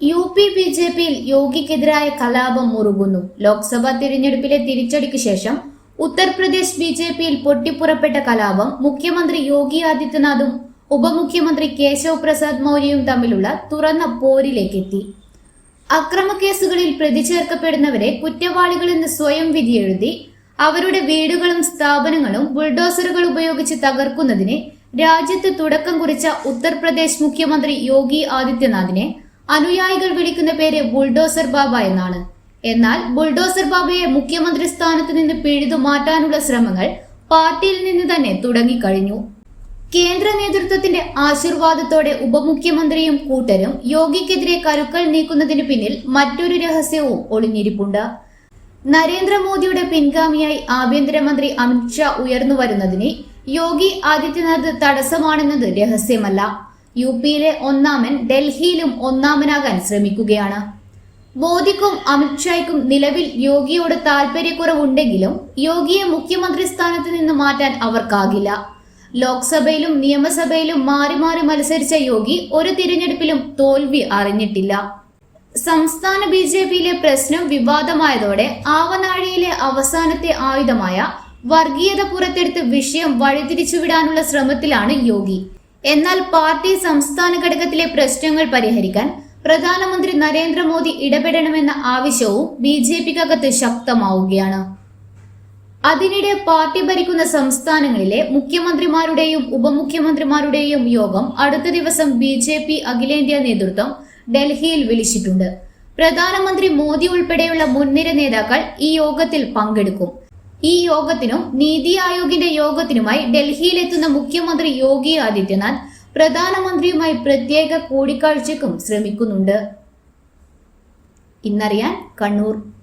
U P B J പിയിൽ യോഗിക്കെതിരായ കലാപം മുറുകുന്നു. ലോക്സഭാ തിരഞ്ഞെടുപ്പിലെ തിരിച്ചടിക്ക് ശേഷം ഉത്തർപ്രദേശ് ബി ജെ പിയിൽ പൊട്ടിപ്പുറപ്പെട്ട കലാപം മുഖ്യമന്ത്രി യോഗി ആദിത്യനാഥും ഉപമുഖ്യമന്ത്രി കേശവ് പ്രസാദ് മൗര്യയും തമ്മിലുള്ള തുറന്ന പോരിലേക്കെത്തി. അക്രമക്കേസുകളിൽ പ്രതി ചേർക്കപ്പെടുന്നവരെ കുറ്റവാളികളെന്ന് സ്വയം വിധിയെഴുതി അവരുടെ വീടുകളും സ്ഥാപനങ്ങളും ബുൾഡോസറുകൾ ഉപയോഗിച്ച് തകർക്കുന്നതിന് രാജ്യത്ത് തുടക്കം കുറിച്ച ഉത്തർപ്രദേശ് മുഖ്യമന്ത്രി യോഗി ആദിത്യനാഥിനെ അനുയായികൾ വിളിക്കുന്ന പേര് ബുൾഡോസർ ബാബ എന്നാണ്. എന്നാൽ ബുൾഡോസർ ബാബയെ മുഖ്യമന്ത്രി സ്ഥാനത്ത് നിന്ന് പിഴുതു മാറ്റാനുള്ള ശ്രമങ്ങൾ പാർട്ടിയിൽ നിന്ന് തന്നെ തുടങ്ങിക്കഴിഞ്ഞു. കേന്ദ്ര നേതൃത്വത്തിന്റെ ആശീർവാദത്തോടെ ഉപമുഖ്യമന്ത്രിയും കൂട്ടരും യോഗിക്കെതിരെ കരുക്കൾ നീക്കുന്നതിന് പിന്നിൽ മറ്റൊരു രഹസ്യവും ഒളിഞ്ഞിരിപ്പുണ്ട്. നരേന്ദ്രമോദിയുടെ പിൻഗാമിയായി ആഭ്യന്തരമന്ത്രി അമിത്ഷാ ഉയർന്നു വരുന്നതിന് യോഗി ആദിത്യനാഥ് തടസ്സമാണെന്നത് രഹസ്യമല്ല. യു പിയിലെ ഒന്നാമൻ ഡൽഹിയിലും ഒന്നാമനാകാൻ ശ്രമിക്കുകയാണ്. മോദിക്കും അമിത്ഷായ്ക്കും നിലവിൽ യോഗിയോട് താല്പര്യക്കുറവുണ്ടെങ്കിലും യോഗിയെ മുഖ്യമന്ത്രി സ്ഥാനത്ത് നിന്ന് മാറ്റാൻ അവർക്കാകില്ല. ലോക്സഭയിലും നിയമസഭയിലും മാറി മാറി മത്സരിച്ച യോഗി ഒരു തിരഞ്ഞെടുപ്പിലും തോൽവി അറിഞ്ഞിട്ടില്ല. സംസ്ഥാന ബി ജെ പിയിലെ പ്രശ്നം വിവാദമായതോടെ ആവനാഴിയിലെ അവസാനത്തെ ആയുധമായ വർഗീയത പുറത്തെടുത്ത് വിഷയം വഴിതിരിച്ചുവിടാനുള്ള ശ്രമത്തിലാണ് യോഗി. എന്നാൽ പാർട്ടി സംസ്ഥാന ഘടകത്തിലെ പ്രശ്നങ്ങൾ പരിഹരിക്കാൻ പ്രധാനമന്ത്രി നരേന്ദ്രമോദി ഇടപെടണമെന്ന ആവശ്യവും ബി ജെ പിക്കകത്ത് ശക്തമാവുകയാണ്. അതിനിടെ പാർട്ടി ഭരിക്കുന്ന സംസ്ഥാനങ്ങളിലെ മുഖ്യമന്ത്രിമാരുടെയും ഉപമുഖ്യമന്ത്രിമാരുടെയും യോഗം അടുത്ത ദിവസം ബി ജെ പി അഖിലേന്ത്യാ നേതൃത്വം ഡൽഹിയിൽ വിളിച്ചിട്ടുണ്ട്. പ്രധാനമന്ത്രി മോദി ഉൾപ്പെടെയുള്ള മുൻനിര നേതാക്കൾ ഈ യോഗത്തിൽ പങ്കെടുക്കും. ഈ യോഗത്തിനും നീതി ആയോഗിന്റെ യോഗത്തിനുമായി ഡൽഹിയിലെത്തുന്ന മുഖ്യമന്ത്രി യോഗി ആദിത്യനാഥ് പ്രധാനമന്ത്രിയുമായി പ്രത്യേക കൂടിക്കാഴ്ചയ്ക്കും ശ്രമിക്കുന്നുണ്ട്. ഇന്നറിയാൻ കണ്ണൂർ.